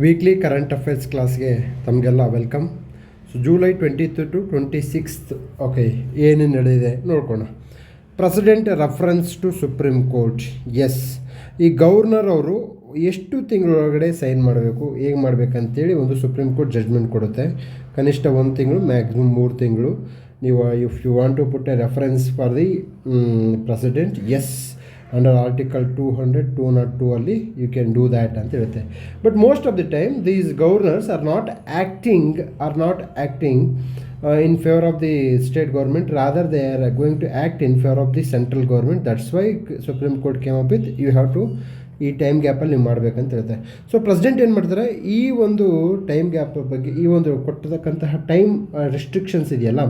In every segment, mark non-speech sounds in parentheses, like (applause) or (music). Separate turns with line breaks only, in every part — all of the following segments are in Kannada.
ವೀಕ್ಲಿ ಕರೆಂಟ್ ಅಫೇರ್ಸ್ ಕ್ಲಾಸ್ಗೆ ತಮಗೆಲ್ಲ welcome so July twenty two twenty sixth okay ಏನೇನು ನಡೆದಿದೆ ನೋಡ್ಕೋಣ. President reference to supreme court yes ಈ ಗವರ್ನರ್ ಅವರು ಎಷ್ಟು ತಿಂಗಳೊಳಗಡೆ ಸೈನ್ ಮಾಡಬೇಕು, ಹೇಗೆ ಮಾಡಬೇಕಂತೇಳಿ ಒಂದು ಸುಪ್ರೀಂ ಕೋರ್ಟ್ ಜಡ್ಜ್ಮೆಂಟ್ ಕೊಡುತ್ತೆ. ಕನಿಷ್ಠ ಒಂದು ತಿಂಗಳು ಮ್ಯಾಕ್ಸಿಮಮ್ ಮೂರು ತಿಂಗಳು. ನೀವು if you want to put a reference for the president as under article two hundred two not two ಅಲ್ಲಿ ಯು ಕ್ಯಾನ್ ಡೂ ದ್ಯಾಟ್ ಅಂತ ಹೇಳುತ್ತೆ. But most of the time these governors are not acting are not acting in favour of the state government rather they are going to act in favour of the central government that's why supreme court came up with you have to ಈ ಟೈಮ್ ಗ್ಯಾಪಲ್ಲಿ ನೀವು ಮಾಡಬೇಕಂತ ಹೇಳ್ತಾರೆ. ಸೊ ಪ್ರೆಸಿಡೆಂಟ್ ಏನು ಮಾಡ್ತಾರೆ? ಈ ಒಂದು ಟೈಮ್ ಗ್ಯಾಪ್ ಬಗ್ಗೆ, ಈ ಒಂದು ಕೊಟ್ಟಿರ್ತಕ್ಕಂತಹ ಟೈಮ್ ರೆಸ್ಟ್ರಿಕ್ಷನ್ಸ್ ಇದೆಯಲ್ಲ,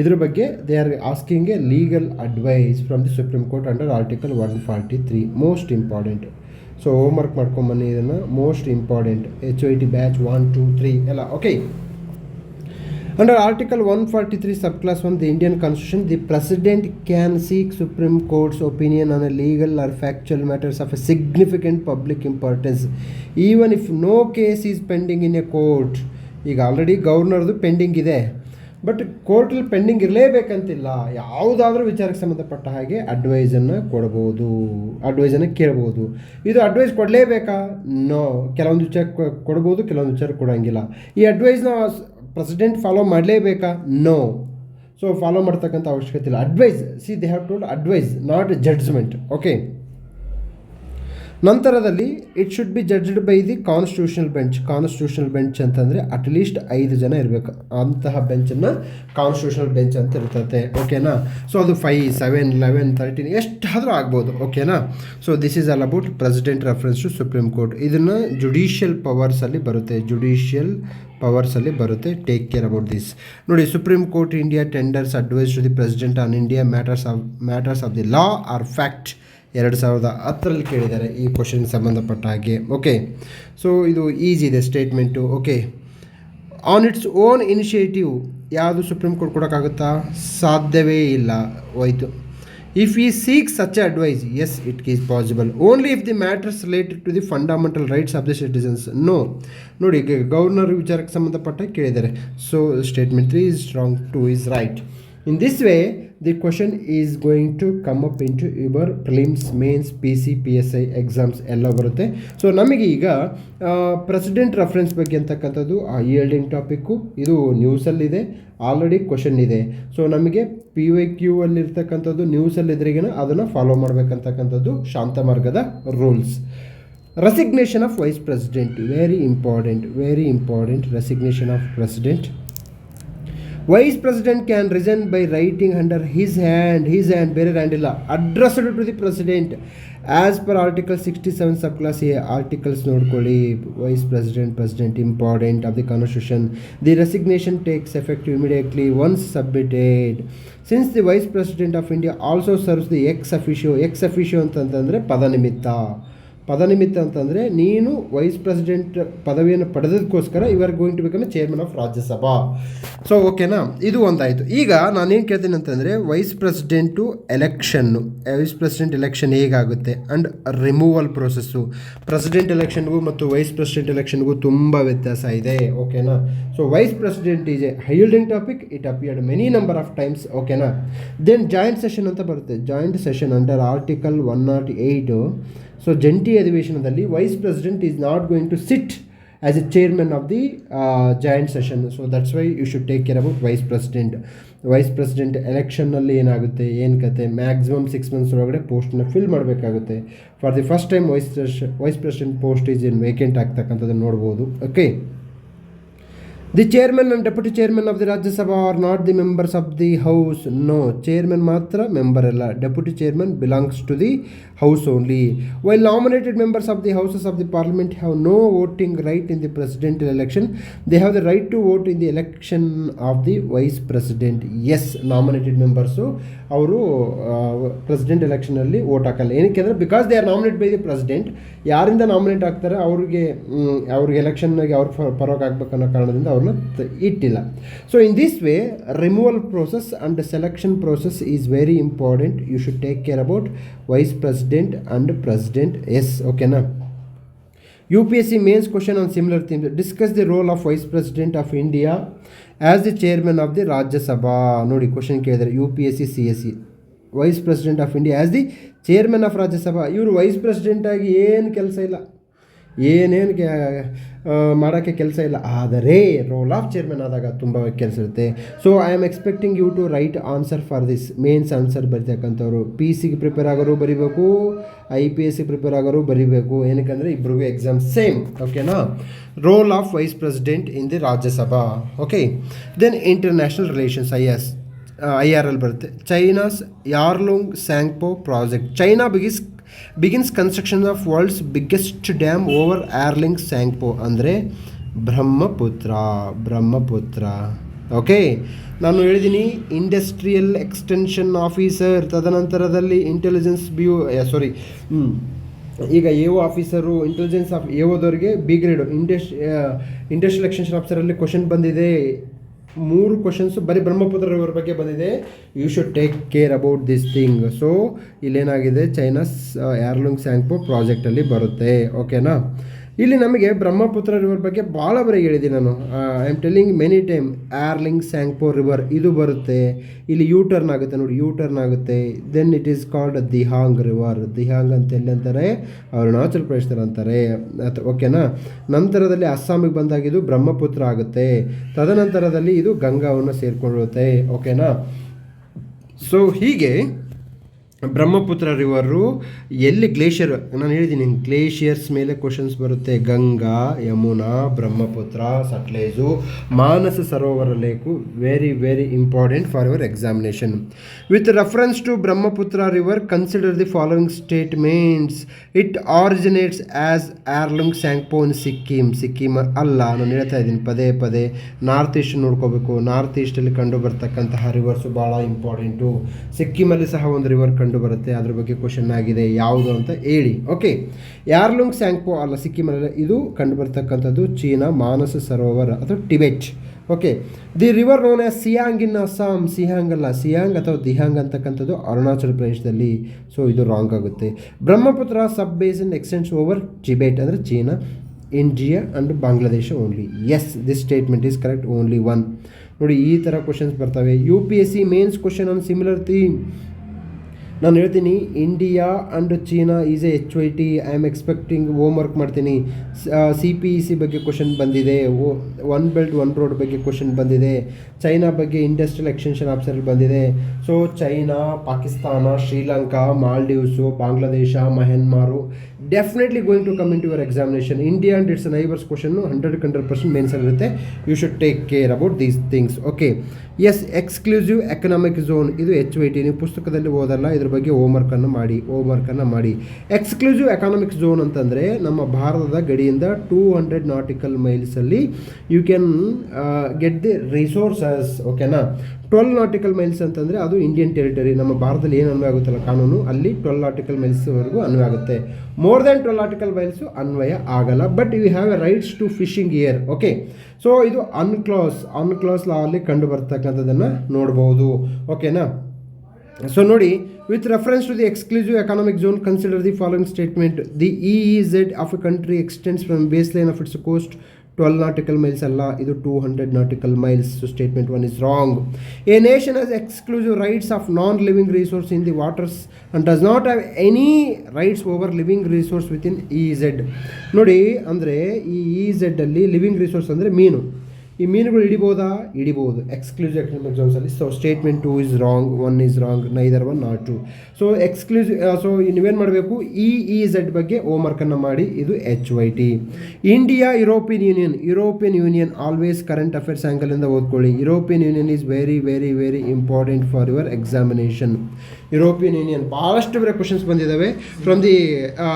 ಇದ್ರ ಬಗ್ಗೆ they are asking a legal advice from the supreme court under article one forty three most important so homework ಮಾಡ್ಕೊಂಬನ್ನಿ ಇದನ್ನು most important H I T batch one two three ಎಲ್ಲ okay under article one forty three sub clause one the Indian constitution the president can seek supreme court's opinion on a legal or factual matters of a significant public importance even if no case is pending in a court ಈಗ ಆಲ್ರೆಡಿ ಗವರ್ನರ್ದು ಪೆಂಡಿಂಗ್ ಇದೆ. ಬಟ್ ಕೋರ್ಟಲ್ಲಿ ಪೆಂಡಿಂಗ್ ಇರಲೇಬೇಕಂತಿಲ್ಲ. ಯಾವುದಾದ್ರೂ ವಿಚಾರಕ್ಕೆ ಸಂಬಂಧಪಟ್ಟ ಹಾಗೆ ಅಡ್ವೈಸನ್ನು ಕೊಡ್ಬೋದು. ಅಡ್ವೈಸನ್ನು ಕೇಳ್ಬೋದು. ಇದು ಅಡ್ವೈಸ್ ಕೊಡಲೇಬೇಕಾ? ನೋ ಕೆಲವೊಂದು ವಿಚಾರ ಕೊಡ್ಬೋದು, ಕೆಲವೊಂದು ವಿಚಾರ ಕೊಡೋಂಗಿಲ್ಲ. ಈ ಅಡ್ವೈಸ್ನ ಪ್ರೆಸಿಡೆಂಟ್ ಫಾಲೋ ಮಾಡಲೇಬೇಕಾ? ನೋ ಸೊ ಫಾಲೋ ಮಾಡ್ತಕ್ಕಂಥ ಅವಶ್ಯಕತೆ ಇಲ್ಲ. Advice see they have told advice not judgment okay ನಂತರದಲ್ಲಿ it should be judged by the constitutional bench constitutional bench ಅಂತಂದರೆ ಅಟ್ಲೀಸ್ಟ್ ಐದು ಜನ ಇರಬೇಕು. ಅಂತಹ ಬೆಂಚನ್ನು ಕಾನ್ಸ್ಟಿಟ್ಯೂಷನಲ್ ಬೆಂಚ್ ಅಂತ ಇರ್ತದೆ ಓಕೆನಾ ಸೊ ಅದು ಫೈ ಸೆವೆನ್ ಲೆವೆನ್ ತರ್ಟೀನ್ ಎಷ್ಟಾದರೂ ಆಗ್ಬೋದು. ಓಕೆನಾ so this is all about president reference to supreme court ಇದನ್ನು ಜುಡಿಷಿಯಲ್ ಪವರ್ಸಲ್ಲಿ ಬರುತ್ತೆ. ಜುಡಿಷಿಯಲ್ ಪವರ್ಸಲ್ಲಿ ಬರುತ್ತೆ. ಟೇಕ್ ಕೇರ್ ಅಬೌಟ್ ದಿಸ್ ನೋಡಿ supreme court India tenders advice to the president on India matters of matters of the law or fact ಎರಡು ಸಾವಿರದ ಹತ್ತರಲ್ಲಿ ಕೇಳಿದ್ದಾರೆ ಈ ಕ್ವಶನ್ ಸಂಬಂಧಪಟ್ಟ ಹಾಗೆ. ಓಕೆ ಸೊ ಇದು ಈಸಿ ಇದೆ statement okay on its own initiative ಯಾವುದು ಸುಪ್ರೀಂ ಕೋರ್ಟ್ ಕೊಡೋಕ್ಕಾಗುತ್ತಾ? ಸಾಧ್ಯವೇ ಇಲ್ಲ. ಹೋಯಿತು. If he seek such advice as it is possible only if the matters related to the fundamental rights of the citizens no ನೋಡಿ ಗವರ್ನರ್ ವಿಚಾರಕ್ಕೆ ಸಂಬಂಧಪಟ್ಟ ಕೇಳಿದ್ದಾರೆ. So statement three is strong two is right in this way the question is going to come up in to prelims mains P C P S I exams ಎಲ್ಲ ಬರುತ್ತೆ. ಸೊ ನಮಗೆ ಈಗ ಪ್ರೆಸಿಡೆಂಟ್ ರೆಫರೆನ್ಸ್ ಬಗ್ಗೆ ಅಂತಕ್ಕಂಥದ್ದು ಆ ಈಲ್ಡಿಂಗ್ ಟಾಪಿಕ್ಕು ಇದು ನ್ಯೂಸಲ್ಲಿದೆ ಆಲ್ರೆಡಿ ಕ್ವಶನ್ ಇದೆ. ಸೊ ನಮಗೆ ಪಿ ವೈ ಕ್ಯೂ ಅಲ್ಲಿರ್ತಕ್ಕಂಥದ್ದು ನ್ಯೂಸಲ್ಲಿದ್ರಿಗಿನ ಅದನ್ನು ಫಾಲೋ ಮಾಡಬೇಕಂತಕ್ಕಂಥದ್ದು ಶಾಂತ ಮಾರ್ಗದ rules resignation of vice president very important very important resignation of president vice president can resign by writing under his hand his hand ಬೇರೆ ಹ್ಯಾಂಡ್ ಇಲ್ಲ. Addressed to the president as per article sixty seven sub clause A articles ನೋಡ್ಕೊಳ್ಳಿ. Vice president president important of the constitution the resignation takes effect immediately once submitted since the vice president of India also serves the ex officio ex officio ಅಂತಂತಂದರೆ ಪದನಿಮಿತ್ತ. ಪದನಿಮಿತ್ತ ಅಂತಂದರೆ ನೀನು ವೈಸ್ ಪ್ರೆಸಿಡೆಂಟ್ ಪದವಿಯನ್ನು ಪಡೆದಕ್ಕೋಸ್ಕರ you are going to become a chairman of Rajya Sabha. So ಓಕೆನಾ ಇದು ಒಂದಾಯಿತು. ಈಗ ನಾನೇನು ಕೇಳ್ತೀನಿ ಅಂತಂದರೆ vice president election vice president election ಹೇಗಾಗುತ್ತೆ? ಆ್ಯಂಡ್ ರಿಮೂವಲ್ ಪ್ರೊಸೆಸ್ಸು ಪ್ರೆಸಿಡೆಂಟ್ ಎಲೆಕ್ಷನ್ಗೂ ಮತ್ತು ವೈಸ್ ಪ್ರೆಸಿಡೆಂಟ್ ಎಲೆಕ್ಷನ್ಗೂ ತುಂಬ ವ್ಯತ್ಯಾಸ ಇದೆ. ಓಕೆನಾ so vice president is a heading topic it appeared many number of times ಓಕೆನಾ ದೆನ್ ಜಾಯಿಂಟ್ ಸೆಷನ್ ಅಂತ ಬರುತ್ತೆ. Joint session under article one nought eight so ಜಂಟಿ ಅಧಿವೇಶನದಲ್ಲಿ vice president is not going to sit as a chairman of the joint session so that's why you should take care about vice president vice president ಎಲೆಕ್ಷನ್ನಲ್ಲಿ ಏನಾಗುತ್ತೆ, ಏನು ಕತೆ ಮ್ಯಾಕ್ಸಿಮಮ್ ಸಿಕ್ಸ್ ಮಂತ್ಸ್ ಒಳಗಡೆ ಪೋಸ್ಟನ್ನ ಫಿಲ್ ಮಾಡಬೇಕಾಗುತ್ತೆ. For the first time vice vice president post is in vacant ಆಗ್ತಕ್ಕಂಥದ್ದನ್ನು ನೋಡ್ಬೋದು. Okay the chairman and deputy chairman of the Rajya Sabha are not the members of the house no chairman ಮಾತ್ರ ಮೆಂಬರ್ ಅಲ್ಲ deputy chairman belongs to the house only while nominated members of the houses of the parliament have no voting right in the president election they have the right to vote in the election of the vice president yes nominated members ಅವರು ಪ್ರೆಸಿಡೆಂಟ್ ಎಲೆಕ್ಷನಲ್ಲಿ ವೋಟ್ ಹಾಕಲ್ಲ. ಏನಕ್ಕೆ ಅಂದರೆ because they are nominate by the president ಯಾರಿಂದ ನಾಮಿನೇಟ್ ಆಗ್ತಾರೆ, ಅವ್ರಿಗೆ ಅವ್ರಿಗೆ ಎಲೆಕ್ಷನ್ಗೆ ಅವ್ರ ಪರವಾಗಿ ಆಗ್ಬೇಕನ್ನೋ ಕಾರಣದಿಂದ ಕಾರಣದಿಂದ ಅವ್ರನ್ನ ಇಟ್ಟಿಲ್ಲ. So in this way removal process and selection process is very important you should take care about vice president and president yes ಓಕೆನಾ U P S C mains question on similar theme discuss the role of vice president of India as the chairman of the Rajya Sabha ನೋಡಿ ಕ್ವಶನ್ ಕೇಳಿದರೆ U P S C C S C vice president of India as the chairman of Rajya Sabha ಇವರು ವೈಸ್ ಪ್ರೆಸಿಡೆಂಟಾಗಿ ಏನು ಕೆಲಸ ಇಲ್ಲ. ಏನೇನು ಮಾಡೋಕ್ಕೆ ಕೆಲಸ ಇಲ್ಲ. ಆದರೆ ರೋಲ್ ಆಫ್ ಚೇರ್ಮನ್ ಆದಾಗ ತುಂಬ ಕೆಲಸ ಇರುತ್ತೆ. So I am expecting you to write answer for this mains answer ಬರೀತಕ್ಕಂಥವ್ರು. P ಸಿಗೆ ಪ್ರಿಪೇರ್ ಆಗೋರು ಬರೀಬೇಕು I P S C prepare ಆಗೋರು ಬರೀಬೇಕು. ಏನಕ್ಕಂದರೆ ಇಬ್ರಿಗೂ ಎಕ್ಸಾಮ್ ಸೇಮ್ ಓಕೆನಾ role of vice president in the Rajya Sabha okay then international relations I S I R L ಬರುತ್ತೆ. China's Yarlung Tsangpo project China begins begins construction of world's biggest dam over Yarlung Tsangpo ಅಂದರೆ ಬ್ರಹ್ಮಪುತ್ರ ಬ್ರಹ್ಮಪುತ್ರ ಓಕೆ ನಾನು ಹೇಳಿದ್ದೀನಿ ಇಂಡಸ್ಟ್ರಿಯಲ್ ಎಕ್ಸ್ಟೆನ್ಷನ್ ಆಫೀಸರ್ ತದನಂತರದಲ್ಲಿ ಇಂಟೆಲಿಜೆನ್ಸ್ ಬ್ಯೂ ಸಾರಿ ಈಗ A O officer intelligence of A ಓದವರಿಗೆ B grade Indus industrial extension ಆಫೀಸರಲ್ಲಿ ಕ್ವಶನ್ ಬಂದಿದೆ. ಮೂರು ಕ್ವಶನ್ಸ್ ಬರೀ ಬ್ರಹ್ಮಪುತ್ರ ರಿವರ್ ಬಗ್ಗೆ ಬಂದಿದೆ. You should take care about this thing so ಇಲ್ಲೇನಾಗಿದೆ? China's Yarlung Tsangpo ಪ್ರಾಜೆಕ್ಟಲ್ಲಿ ಬರುತ್ತೆ. ಓಕೆನಾ ಇಲ್ಲಿ ನಮಗೆ ಬ್ರಹ್ಮಪುತ್ರ ರಿವರ್ ಬಗ್ಗೆ ಭಾಳ ಬರೀ ಹೇಳಿದ್ದೀನಿ ನಾನು I am telling many time Yarlung Tsangpo river ಇದು ಬರುತ್ತೆ. ಇಲ್ಲಿ ಯೂ ಟರ್ನ್ ಆಗುತ್ತೆ ನೋಡಿ ಯೂ ಟರ್ನ್ ಆಗುತ್ತೆ. Then it is called Dihang river Dihang ಅಂತ ಎಲ್ಲಿ ಅಂತಾರೆ? ಅರುಣಾಚಲ್ ಪ್ರದೇಶದಲ್ಲಿ ಅಂತಾರೆ. ಓಕೆನಾ ನಂತರದಲ್ಲಿ ಅಸ್ಸಾಮಿಗೆ ಬಂದಾಗ ಇದು ಬ್ರಹ್ಮಪುತ್ರ ಆಗುತ್ತೆ. ತದನಂತರದಲ್ಲಿ ಇದು ಗಂಗಾವನ್ನು ಸೇರಿಕೊಳ್ಳುತ್ತೆ ಓಕೆನಾ ಸೊ ಹೀಗೆ ಬ್ರಹ್ಮಪುತ್ರ ರಿವರು ಎಲ್ಲಿ ಗ್ಲೇಷಿಯರ್ ನಾನು ಹೇಳಿದ್ದೀನಿ ಗ್ಲೇಷಿಯರ್ಸ್ ಮೇಲೆ ಕ್ವಶನ್ಸ್ ಬರುತ್ತೆ. Ganga, Yamuna, Brahmaputra, Sutlej, Manasa Sarovar lake very very important for your examination with reference to Brahmaputra river consider the following statements it originates as Yarlung Tsangpo Sikkim Sikkim Sikkim ಅಲ್ಲ, ನಾನು ಹೇಳ್ತಾ ಇದ್ದೀನಿ. ಪದೇ ಪದೇ ನಾರ್ತ್ ಈಸ್ಟ್ ನೋಡ್ಕೋಬೇಕು. ನಾರ್ತ್ ಈಸ್ಟಲ್ಲಿ ಕಂಡು ಬರ್ತಕ್ಕಂತಹ ರಿವರ್ಸು ಭಾಳ ಇಂಪಾರ್ಟೆಂಟು ಸಿಕ್ಕಿಮಲ್ಲಿ ಸಹ ಒಂದು ರಿವರ್ ಕಂಡು ಬರುತ್ತೆ, ಅದ್ರ ಬಗ್ಗೆ ಕ್ವಶನ್ ಆಗಿದೆ, ಯಾವುದು ಅಂತ ಹೇಳಿ. ಓಕೆ ಯಾರ್ಲುಂಗ್ ಸ್ಯಾಂಗ್ಪೋ, ಅಲ್ಲ ಸಿಕ್ಕಿಮಲ್ಲ ಇದು ಕಂಡು ಬರ್ತಕ್ಕಂಥದ್ದು ಚೀನಾ ಮಾನಸ ಸರೋವರ ಅಥವಾ Tibet. Okay the river known as Siang in Assam Siang ಅಲ್ಲ ಸಿಯಾಂಗ್ ಅಥವಾ ದಿಹಾಂಗ್ ಅಂತಕ್ಕಂಥದ್ದು ಅರುಣಾಚಲ ಪ್ರದೇಶದಲ್ಲಿ. ಸೊ ಇದು ರಾಂಗ್ ಆಗುತ್ತೆ. Brahmaputra sub basin extends over Tibet ಅಂದರೆ China India and Bangladesh only yes this statement is correct only one ನೋಡಿ, ಈ ಥರ ಕ್ವಶನ್ಸ್ ಬರ್ತವೆ. U P S C mains question on similar theme ನಾನು ಹೇಳ್ತೀನಿ India and China is a H Y T I am expecting homework ಮಾಡ್ತೀನಿ. ಸಿ ಪಿ ಇ ಸಿ ಬಗ್ಗೆ ಕ್ವಶನ್ ಬಂದಿದೆ ಒನ್ ಬೆಲ್ಟ್ ಒನ್ ರೋಡ್ ಬಗ್ಗೆ ಕ್ವಶನ್ ಬಂದಿದೆ. ಚೈನಾ ಬಗ್ಗೆ ಇಂಡಸ್ಟ್ರಿಯಲ್ ಎಕ್ಸ್ಟೆನ್ಷನ್ ಆಫ್ಸರ್ ಬಂದಿದೆ. So China Pakistan Sri Lanka Maldives Bangladesh Myanmar definitely going to come in to your examination India and its neighbours question hundred hundred percent mains ಇರುತ್ತೆ you should take care about these things okay yes exclusive economic zone ಇದು ಎಚ್ ವೈ ಟಿ ನೀವು ಪುಸ್ತಕದಲ್ಲಿ ಓದಲ್ಲ, ಇದ್ರ ಬಗ್ಗೆ ಹೋಮ್ವರ್ಕನ್ನು ಮಾಡಿ ಹೋಮ್ವರ್ಕನ್ನು ಮಾಡಿ. ಎಕ್ಸ್ಕ್ಲೂಸಿವ್ ಎಕನಾಮಿಕ್ ಝೋನ್ ಅಂತಂದರೆ ನಮ್ಮ ಭಾರತದ ಗಡಿಯಿಂದ two hundred nautical ಮೈಲ್ಸಲ್ಲಿ you can get the resources ಓಕೆನಾ ಟ್ವೆಲ್ ನಾಟಿಕಲ್ ಮೈಲ್ಸ್ ಅಂತಂದರೆ ಅದು ಇಂಡಿಯನ್ ಟೆರಿಟರಿ ನಮ್ಮ ಭಾರತದಲ್ಲಿ ಏನು ಅನ್ವಯ ಆಗುತ್ತಲ್ಲ ಕಾನೂನು? ಅಲ್ಲಿ ಟ್ವೆಲ್ ನಾಟಿಕಲ್ ಮೈಲ್ಸ್ವರೆಗೂ ಅನ್ವಯ ಆಗುತ್ತೆ. More than twelve nautical miles ಅನ್ವಯ ಆಗಲ್ಲ but you have a rights to fishing here okay so ಇದು ಅನ್ಕ್ಲೋಸ್ ಅನ್ಕ್ಲೋಸ್ ಲಾ ಅಲ್ಲಿ ಕಂಡು ಬರ್ತಕ್ಕಂಥದ್ದನ್ನು ನೋಡ್ಬೋದು. ಓಕೆನಾ ಸೊ ನೋಡಿ with reference to the exclusive economic zone consider the following statement the E Z of a country extends from baseline of its coast twelve nautical miles ಅಲ್ಲ, ಇದು two hundred nautical miles statement one is wrong a nation has exclusive rights of non living resource in the waters and does not have any rights over living resource within E Z ನೋಡಿ, ಅಂದರೆ ಈ ಇ ಝೆಡ್ಡಲ್ಲಿ ಲಿವಿಂಗ್ ರಿಸೋರ್ಸ್ ಅಂದರೆ ಮೀನು. ಈ ಮೀನುಗಳು ಹಿಡಿಬೋದಾ? ಹಿಡಿಬೋದು. Exclusive economic ಜೋನ್ಸಲ್ಲಿ so statement two is wrong one is wrong neither one not two so exclusive so ನೀವೇನು ಮಾಡಬೇಕು? ಇ ಇ ಝೆಡ್ ಬಗ್ಗೆ ಹೋಮ್ವರ್ಕನ್ನು ಮಾಡಿ. ಇದು H Y T India European Union European Union always current affairs ಆ್ಯಂಗಲಿಂದ ಓದ್ಕೊಳ್ಳಿ. European Union is very very very important for your examination European Union ಭಾಳಷ್ಟು ಬೇರೆ ಕ್ವಶನ್ಸ್ ಬಂದಿದ್ದಾವೆ ಫ್ರಮ್ ದಿ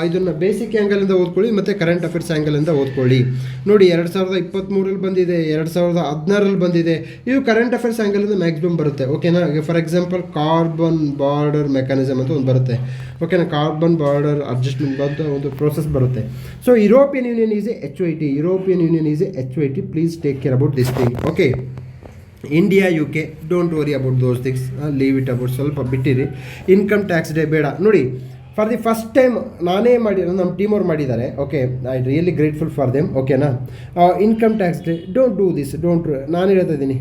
ಇದನ್ನು ಬೇಸಿಕ್ ಆ್ಯಂಗಲಿಂದ ಓದ್ಕೊಳ್ಳಿ, ಮತ್ತು ಕರೆಂಟ್ ಅಫೇರ್ಸ್ ಆ್ಯಂಗಲಿಂದ ಓದ್ಕೊಳ್ಳಿ. ನೋಡಿ, ಎರಡು ಸಾವಿರದ ಇಪ್ಪತ್ತ್ಮೂರಲ್ಲಿ ಬಂದಿದೆ, ಎರಡು ಸಾವಿರದ ಹದಿನಾರಲ್ಲಿ ಬಂದಿದೆ. ಇವು ಕರೆಂಟ್ ಅಫೇರ್ಸ್ ಆ್ಯಂಗಲಿಂದ ಮ್ಯಾಕ್ಸಿಮಮ್ ಬರುತ್ತೆ ಓಕೆನಾ for example carbon border mechanism ಅಂತ ಒಂದು ಬರುತ್ತೆ. ಓಕೆನಾ ಕಾರ್ಬನ್ ಬಾರ್ಡರ್ ಅಡ್ಜಸ್ಟ್ಮೆಂಟ್ ಬಂತ ಒಂದು ಪ್ರೋಸೆಸ್ ಬರುತ್ತೆ. So European Union is a H I T European Union is a H Y T please take care about this thing okay India U K don't worry about those things leave it about ಸ್ವಲ್ಪ ಬಿಟ್ಟಿರಿ. ಇನ್ಕಮ್ ಟ್ಯಾಕ್ಸ್ ಡೇ ಬೇಡ. ನೋಡಿ ಫಾರ್ ದಿ ಫಸ್ಟ್ ಟೈಮ್ ನಾನೇ ಮಾಡಿ ನಮ್ಮ ಟೀಮ್ ಅವ್ರು ಮಾಡಿದ್ದಾರೆ. Okay I really grateful for them ಓಕೆನಾ income tax day don't do this don't ನಾನು ಹೇಳ್ತಾ ಇದ್ದೀನಿ.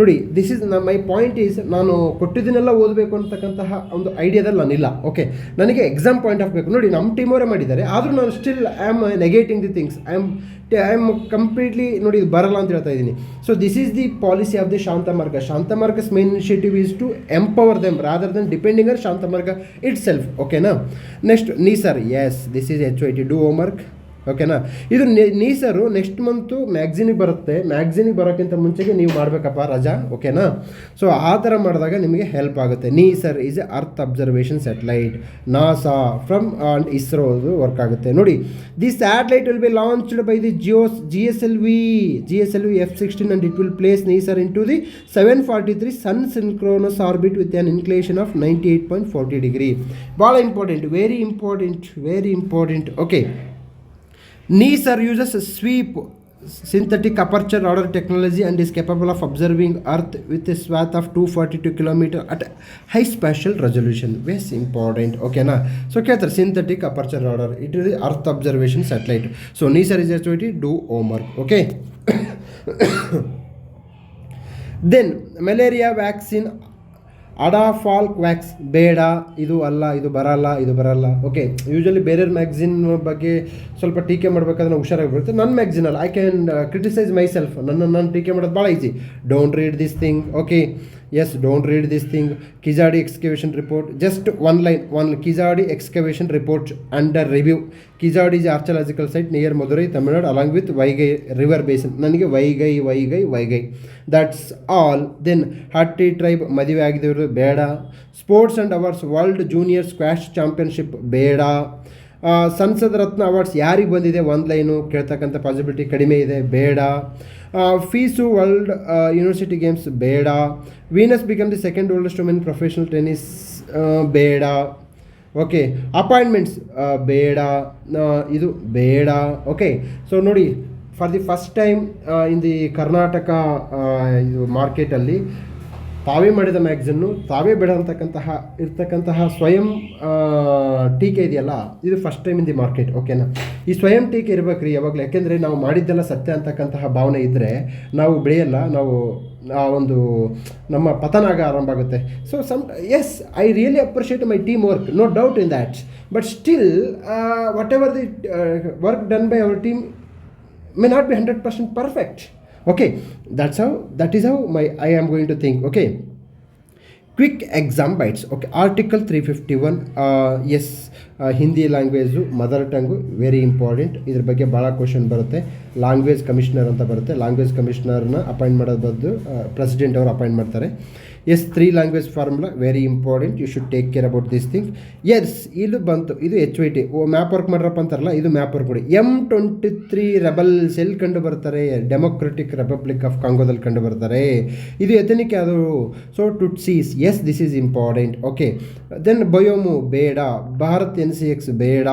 ನೋಡಿ this is my point is ನಾನು ಕೊಟ್ಟಿದ್ದನ್ನೆಲ್ಲ ಓದಬೇಕು ಅಂತಕ್ಕಂತಹ ಒಂದು ಐಡಿಯಾದಲ್ಲಿ ನಾನಿಲ್ಲ. ಓಕೆ ನನಗೆ ಎಕ್ಸಾಮ್ ಪಾಯಿಂಟ್ ಆಫ್ ಬೇಕು ನೋಡಿ, ನಮ್ಮ ಟೀಮ್ ಅವರೇ ಮಾಡಿದ್ದಾರೆ. ಆದರೂ ನಾನು still I am negating the things I am I am completely ನೋಡಿ, ಇದು ಬರಲ್ಲ ಅಂತ ಹೇಳ್ತಾ ಇದ್ದೀನಿ. So this is the policy of the Shantamarga Shantamarga's main initiative is to empower them rather than depending on Shantamarga itself ಓಕೆನಾ next NISAR yes this is H I T do homework ಓಕೆನಾ? ಇದು ನೀಸರು ನೆಕ್ಸ್ಟ್ ಮಂತು ಮ್ಯಾಗ್ಝಿನಿಗೆ ಬರುತ್ತೆ. ಮ್ಯಾಗ್ಝಿನಿಗೆ ಬರೋಕ್ಕಿಂತ ಮುಂಚೆಗೆ ನೀವು ಮಾಡಬೇಕಪ್ಪ ರಜಾ, ಓಕೆನಾ? ಸೊ ಆ ಥರ ಮಾಡಿದಾಗ ನಿಮಗೆ ಹೆಲ್ಪ್ ಆಗುತ್ತೆ. NISAR is a earth observation satellite NASA from and ISRO ಅದು ವರ್ಕ್ ಆಗುತ್ತೆ. ನೋಡಿ the satellite will be launched by the geos G S L V G S L V F sixteen and it will place NISAR into the seven forty three sun synchronous orbit with an inclination of ninety eight point forty degree ಭಾಳ important very important very important okay NESR uses sweep synthetic aperture radar technology and is capable of observing Earth with a swath of 242 kilometer at high spatial resolution. Very important. Okay, na. So, Ketra synthetic aperture radar. It is Earth observation satellite. So, NESA research to do homework. Okay. (coughs) then malaria vaccine AdFalciVax ಬೇಡ, ಇದು ಅಲ್ಲ, ಇದು ಬರಲ್ಲ ಇದು ಬರಲ್ಲ. ಓಕೆ ಯೂಶಲಿ ಬೇರೆ ಮ್ಯಾಗ್ಝಿನ್ ಬಗ್ಗೆ ಸ್ವಲ್ಪ ಟೀಕೆ ಮಾಡಬೇಕಾದ್ರೆ ಹುಷಾರಾಗಿ ಬರುತ್ತೆ. ನನ್ನ ಮ್ಯಾಗ್ಝಿನಲ್ಲಿ I can criticise myself ನನ್ನ, ನಾನು ಟೀಕೆ ಮಾಡೋದು ಭಾಳ easy don't read this thing okay yes don't read this thing Keezhadi excavation report just one line one Keezhadi excavation report under review Keezhadi is archaeological site near Madurai Tamil Nadu along with Vaigai river basin ನನಗೆ Vaigai Vaigai Vaigai that's all then Hatti tribe ಮದುವೆ ಆಗಿದವರು ಬೇಡ. Sports and awards world junior squash championship ಬೇಡ. ಸಂಸದ ರತ್ನ ಅವಾರ್ಡ್ಸ್ ಯಾರಿಗೆ ಬಂದಿದೆ? ಒಂದು ಲೈನು ಕೇಳ್ತಕ್ಕಂಥ ಪಾಸಿಬಿಲಿಟಿ ಕಡಿಮೆ ಇದೆ. ಬೇಡ. ಫೀಸು ವರ್ಲ್ಡ್ ಯೂನಿವರ್ಸಿಟಿ ಗೇಮ್ಸ್ ಬೇಡ. Venus become the second oldest women professional tennis ಬೇಡ. ಓಕೆ ಅಪಾಯಿಂಟ್ಮೆಂಟ್ಸ್ ಬೇಡ. ಇದು ಬೇಡ. ಓಕೆ ಸೊ ನೋಡಿ for the first time in the Karnataka ಇದು ಮಾರ್ಕೆಟಲ್ಲಿ ತಾವೇ ಮಾಡಿದ ಮ್ಯಾಗ್ಝಿನ್ನು, ತಾವೇ ಬೇಡ ಅಂತಕ್ಕಂತಹ ಇರ್ತಕ್ಕಂತಹ ಸ್ವಯಂ ಟೀಕೆ ಇದೆಯಲ್ಲ, ಇದು first time in the market ಓಕೆನಾ ಈ ಸ್ವಯಂ ಟೀಕೆ ಇರ್ಬೇಕು ರೀ ಯಾವಾಗಲೂ, ಯಾಕೆಂದರೆ ನಾವು ಮಾಡಿದ್ದೆಲ್ಲ ಸತ್ಯ ಅಂತಕ್ಕಂತಹ ಭಾವನೆ ಇದ್ದರೆ ನಾವು ಬೆಳೆಯಲ್ಲ, ನಾವು ಆ ಒಂದು ನಮ್ಮ ಪತನ ಆಗ ಆರಂಭ ಆಗುತ್ತೆ. So some yes I really appreciate my team work no doubt in that but still whatever the work done by our team may not be 100% perfect. Okay, that's how, that is how my, i am going to think, okay. Quick exam bytes okay article three fifty one yes Hindi language mother tongue very important ಇದ್ರ ಬಗ್ಗೆ ಭಾಳ ಕ್ವಶನ್ ಬರುತ್ತೆ. ಲ್ಯಾಂಗ್ವೇಜ್ ಕಮಿಷನರ್ ಅಂತ ಬರುತ್ತೆ. ಲ್ಯಾಂಗ್ವೇಜ್ ಕಮಿಷನರ್ನ ಅಪಾಯಿಂಟ್ ಮಾಡೋದು ಬದ್ದು ಪ್ರೆಸಿಡೆಂಟ್ ಅವರು ಅಪಾಯಿಂಟ್ ಮಾಡ್ತಾರೆ. Yes three language formula very important you should take care about this thing yes ಇದು ಬಂತು. ಇದು H Y T O map work ಮಾಡ್ರಪ್ಪ ಅಂತಾರಲ್ಲ, ಇದು ಮ್ಯಾಪ್ ವರ್ಕ್ ಕೊಡಿ ಎಂ ಟ್ವೆಂಟಿ ತ್ರೀ ರೆಬಲ್ಸ್ ಎಲ್ಲಿ ಕಂಡು ಬರ್ತಾರೆ. ಡೆಮೊಕ್ರೆಟಿಕ್ ರಿಪಬ್ಲಿಕ್ ಆಫ್ ಕಾಂಗೋದಲ್ಲಿ ಕಂಡು ಬರ್ತಾರೆ. ಇದು ಎಥನಿಕ್ ಅದು so Tutsis yes this is important okay then biome ಬೇಡ ಭಾರತ್ ಎನ್ ಸಿ ಎಕ್ಸ್ ಬೇಡ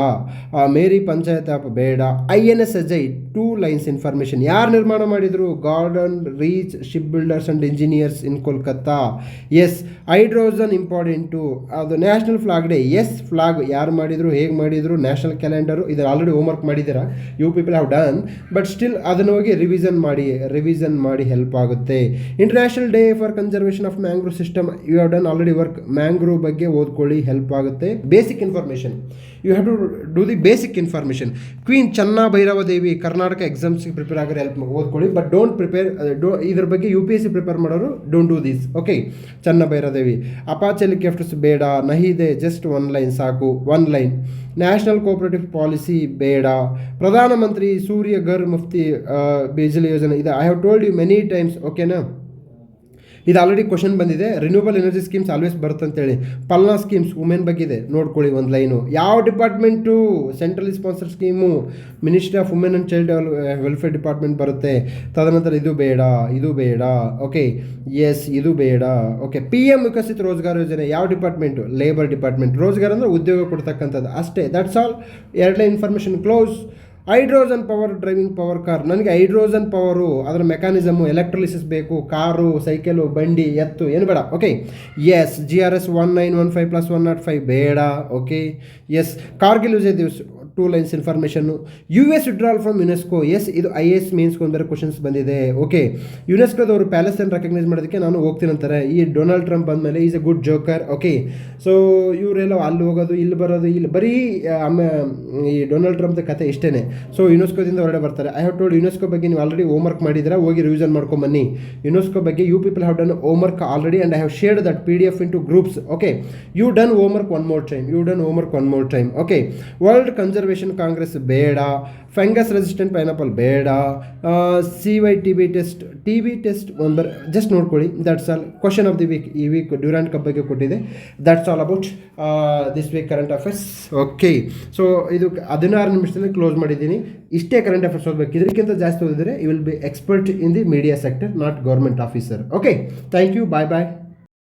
ಮೇರಿ ಪಂಚಾಯತ್ ಆಪ್ ಬೇಡ I N S I two lines information ಯಾರು ನಿರ್ಮಾಣ ಮಾಡಿದರು? Garden Reach ship builders and engineers in Kolkata yes hydrogen important ಅದು national flag day yes flag ಯಾರು ಮಾಡಿದರು, ಹೇಗೆ ಮಾಡಿದರು ನ್ಯಾಷನಲ್ ಕ್ಯಾಲೆಂಡರು ಇದು ಆಲ್ರೆಡಿ ಹೋಮ್ವರ್ಕ್ ಮಾಡಿದ್ದೀರಾ? You people have done but still ಅದನ್ನು ಹೋಗಿ ರಿವಿಸನ್ ಮಾಡಿ ರಿವಿಸನ್ ಮಾಡಿ ಹೆಲ್ಪ್ ಆಗುತ್ತೆ. International day for conservation of mangrove system you have done already work mangrove ಬಗ್ಗೆ ಓದ್ಕೊಳ್ಳಿ ಹೆಲ್ಪ್ ಆಗುತ್ತೆ. Basic information you have to do the basic information queen Chenna Bhairava Devi Karnataka ಎಕ್ಸಾಮ್ಸ್ಗೆ prepare ಆಗೋರು ಹೆಲ್ಪ್ ಓದ್ಕೊಳ್ಳಿ. ಬಟ್ ಡೋಂಟ್ ಪ್ರಿಪೇರ್ ಡೋ ಇದ್ರ ಬಗ್ಗೆ U P S C prepare ಮಾಡೋರು don't do this okay Chenna Bhairadevi Devi Apache helicopters ಬೇಡ ನಹಿದೆ ಜಸ್ಟ್ ಒನ್ ಲೈನ್ ಸಾಕು. One line national cooperative policy ಬೇಡ. ಪ್ರಧಾನಮಂತ್ರಿ ಸೂರ್ಯ ಘರ್ ಮುಫ್ತಿ ಬಿಜ್ಲಿ ಯೋಜನೆ ಇದೆ. I have told you many times ಓಕೆನಾ ಇದು ಆಲ್ರೆಡಿ ಕ್ವಶನ್ ಬಂದಿದೆ. ರಿನ್ಯೂಬಲ್ ಎನರ್ಜಿ ಸ್ಕೀಮ್ಸ್ ಆಲ್ವೇಸ್ ಬರುತ್ತೆ ಅಂತೇಳಿ ಪಲ್ನಾ ಸ್ಕೀಮ್ಸ್ ವುಮೆನ್ ಬಗ್ಗೆ ಇದೆ ನೋಡ್ಕೊಳ್ಳಿ ಒಂದು ಲೈನು ಯಾವ department central sponsor scheme ministry of women and child welfare department ಬರುತ್ತೆ. ತದನಂತರ ಇದು ಬೇಡ ಇದು ಬೇಡ. ಓಕೆ ಎಸ್ ಇದು ಬೇಡ. Okay P M Viksit Rozgar ಯೋಜನೆ, ಯಾವ ಡಿಪಾರ್ಟ್ಮೆಂಟು ಲೇಬರ್ ಡಿಪಾರ್ಟ್ಮೆಂಟ್ ರೋಜ್ಗಾರ್ ಅಂದರೆ ಉದ್ಯೋಗ ಕೊಡ್ತಕ್ಕಂಥದ್ದು. ಅಷ್ಟೇ. ದಟ್ಸ್ ಆಲ್ ಎರಡನೇ information close hydrogen power driving power car. ನನಗೆ ಹೈಡ್ರೋಜನ್ ಪವರು, ಅದರ ಮೆಕ್ಯಾನಿಸಮು, ಎಲೆಕ್ಟ್ರಾಲಿಸಿಸ್ ಬೇಕು, ಕಾರು, ಸೈಕಲು, ಬಂಡಿ, ಎತ್ತು, ಏನು ಬೇಡ okay yes G R S one nine one five plus one not five ಬೇಡ okay yes Kargil Vijay Diwas two lines information U S withdrawal from UNESCO yes ಇದು ಐ ಎಸ್ ಮೀನ್ಸ್ಗೆ ಒಂದರ ಕ್ವಶನ್ಸ್ ಬಂದಿದೆ ಓಕೆ ಯುನೆಸ್ಕೋದವರು ಪ್ಯಾಲೆಸ್ತೇನ್ ರೆಕಗ್ನೈಸ್ ಮಾಡೋದಕ್ಕೆ ನಾನು ಹೋಗ್ತೀನಿ ಅಂತಾರೆ. ಈ ಡೊನಾಲ್ಡ್ ಟ್ರಂಪ್ ಬಂದಮೇಲೆ is a good joker okay so ಇವರೆಲ್ಲ ಅಲ್ಲಿ ಹೋಗೋದು, ಇಲ್ಲಿ ಬರೋದು, ಇಲ್ಲಿ ಬರೀ ಆಮೇಲೆ ಈ ಡೊನಾಲ್ಡ್ ಟ್ರಂಪ್ದ ಕತೆ ಇಷ್ಟೇ ಸೊ ಯುನೆಸ್ಕೋದಿಂದ ಹೊರಡೆ ಬರ್ತಾರೆ. ಐ ಹ್ಯಾವ್ ಟೋಲ್ಡ್ ಯುನೆಸ್ಕೋ ಬಗ್ಗೆ ನೀವು ಆಲ್ರೆಡಿ ಹೋಮ್ ವರ್ಕ್ ಮಾಡಿದ್ದೀರಾ? ಹೋಗಿ ರಿವಿಷನ್ ಮಾಡ್ಕೊಂಬನ್ನಿ ಯುನೆಸ್ಕೋ ಬಗ್ಗೆ you people have done home work already and I have shared that P D F in two groups okay you done home work one more time you done home work one more time okay world conservation congress ಬೇಡ. ಫಂಗಸ್ ರೆಸಿಸ್ಟೆಂಟ್ ಪೈನಾಪಲ್ ಬೇಡ. C Y T B test T B test ಒಂದು ಬರ್ ಜಸ್ಟ್ ನೋಡ್ಕೊಳ್ಳಿ. That's all question of the week ಈ ವೀಕ್ ಡ್ಯೂರಾಂಟ್ ಕಪ್ ಬಗ್ಗೆ ಕೊಟ್ಟಿದೆ that's all about this week current affairs okay so ಇದು ಹದಿನಾರು ನಿಮಿಷದಲ್ಲಿ ಕ್ಲೋಸ್ ಮಾಡಿದ್ದೀನಿ. ಇಷ್ಟೇ ಕರೆಂಟ್ ಅಫೇರ್ಸ್ ಓದಬೇಕು. ಇದಕ್ಕಿಂತ ಜಾಸ್ತಿ ಓದಿದರೆ you will be expert in the media sector not government officer okay thank you bye bye